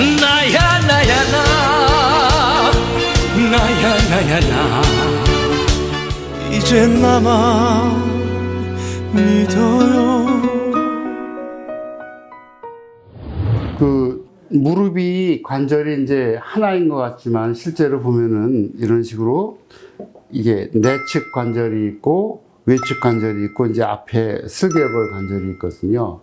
나야 나야 나. 나야 나야 나. 이제 나만 믿어요. 그 무릎이 관절이 이제 하나인 것 같지만 실제로 보면은 이런 식으로 이게 내측 관절이 있고 외측 관절이 있고 이제 앞에 슬개골 관절이 있거든요.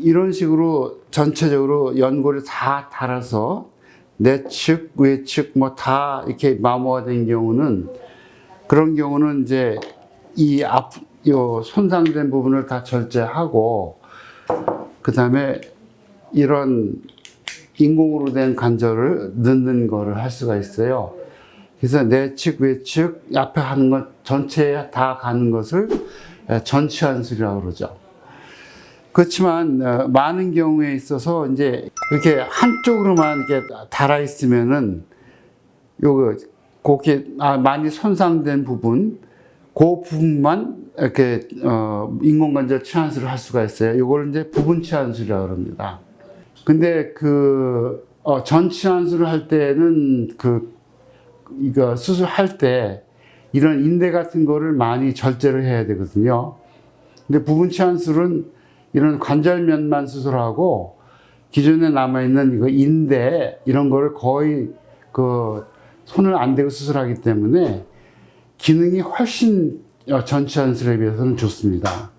이런 식으로 전체적으로 연골이 다 닳아서 내측, 외측 뭐 다 이렇게 마모화된 경우는 그런 경우는 이제 이 앞, 요 손상된 부분을 다 절제하고 그 다음에 이런 인공으로 된 관절을 넣는 거를 할 수가 있어요. 그래서 내측, 외측, 앞에 하는 것 전체에 다 가는 것을 전치환술이라고 그러죠. 그렇지만 어, 많은 경우에 있어서 이제 이렇게 한쪽으로만 이렇게 달아 있으면은 요거 그게 아, 많이 손상된 부분 그 부분만 이렇게 어, 인공관절 치환술을 할 수가 있어요. 이걸 이제 부분 치환술이라고 합니다. 근데 그 어, 전 치환술을 할 때는 그 이거 수술할 때 이런 인대 같은 거를 많이 절제를 해야 되거든요. 근데 부분 치환술은 이런 관절면만 수술하고 기존에 남아 있는 이거 인대 이런 거를 거의 그 손을 안 대고 수술하기 때문에 기능이 훨씬 어, 전치환술에 비해서는 좋습니다.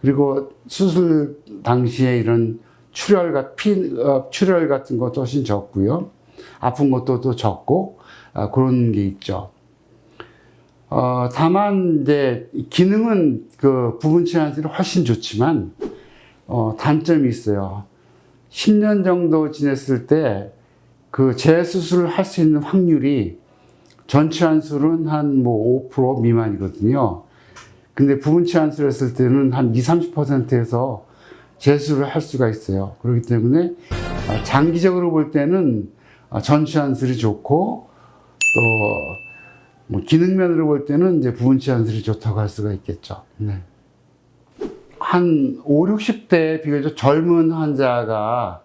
그리고 수술 당시에 이런 출혈, 피, 어, 출혈 같은 것도 훨씬 적고요. 아픈 것도 또 적고, 아, 그런 게 있죠. 어, 다만, 이제, 기능은 그 부분 치환술이 훨씬 좋지만, 어, 단점이 있어요. 10년 정도 지냈을 때, 그 재수술을 할 수 있는 확률이 전치 환술은 한 뭐 5% 미만이거든요. 근데 부분 치환술 했을 때는 한 20, 30%에서 재수를 할 수가 있어요. 그렇기 때문에 어, 장기적으로 볼 때는 어, 전치환술이 좋고 또 뭐 기능면으로 볼 때는 이제 부분 치환술이 좋다고 할 수가 있겠죠. 네. 한 5, 60대 비교적 젊은 환자가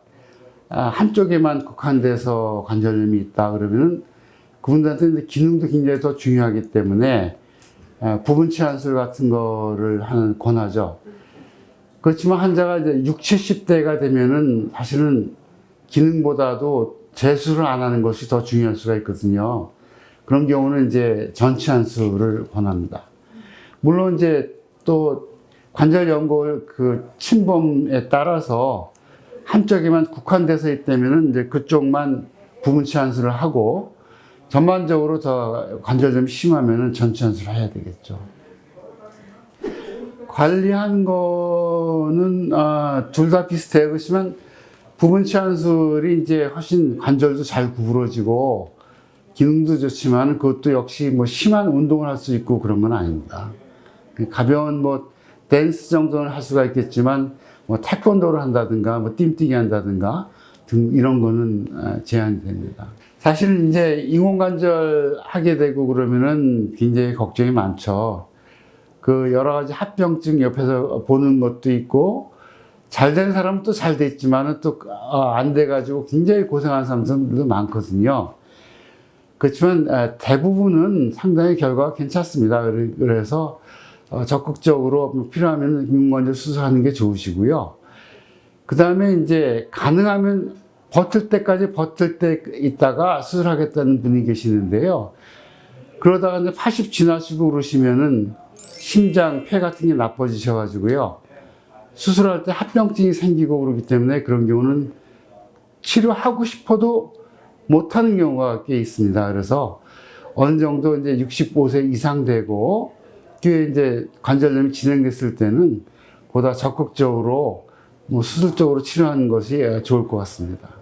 아, 한쪽에만 국한돼서 관절염이 있다 그러면은 그분들한테 기능도 굉장히 더 중요하기 때문에 아, 부분 치환술 같은 거를 하는 권하죠. 그렇지만 환자가 이제 60, 70대가 되면은 사실은 기능보다도 재수를 안 하는 것이 더 중요할 수가 있거든요. 그런 경우는 이제 전치환술을 권합니다. 물론 이제 또 관절 연골 그 침범에 따라서 한쪽에만 국한돼서 있다면은 이제 그쪽만 부분 치환술을 하고 전반적으로 더 관절염이 심하면은 전치환술을 해야 되겠죠. 관리하는 거는 아, 둘 다 비슷해요. 그렇지만 부분 치환술이 이제 훨씬 관절도 잘 구부러지고 기능도 좋지만 그것도 역시 뭐 심한 운동을 할 수 있고 그런 건 아닙니다. 가벼운 뭐 댄스 정도는 할 수가 있겠지만 뭐 태권도를 한다든가 뭐 띠뛰기 한다든가 등 이런 거는 아, 제한이 됩니다. 사실 이제 인공관절 하게 되고 그러면은 굉장히 걱정이 많죠. 그 여러 가지 합병증 옆에서 보는 것도 있고 잘 된 사람은 또 잘 됐지만은 또 안 돼가지고 굉장히 고생한 사람들도 많거든요. 그렇지만 아, 대부분은 상당히 결과가 괜찮습니다. 그래서 어, 적극적으로 필요하면 인공관절 수술하는 게 좋으시고요. 그 다음에 이제 가능하면 버틸 때까지 버틸 때 있다가 수술하겠다는 분이 계시는데요. 그러다가 이제 80 지나시고 그러시면은 심장, 폐 같은 게 나빠지셔가지고요. 수술할 때 합병증이 생기고 그러기 때문에 그런 경우는 치료하고 싶어도 못하는 경우가 꽤 있습니다. 그래서 어느 정도 이제 65세 이상 되고 뒤에 이제 관절염이 진행됐을 때는 보다 적극적으로 뭐 수술적으로 치료하는 것이 좋을 것 같습니다.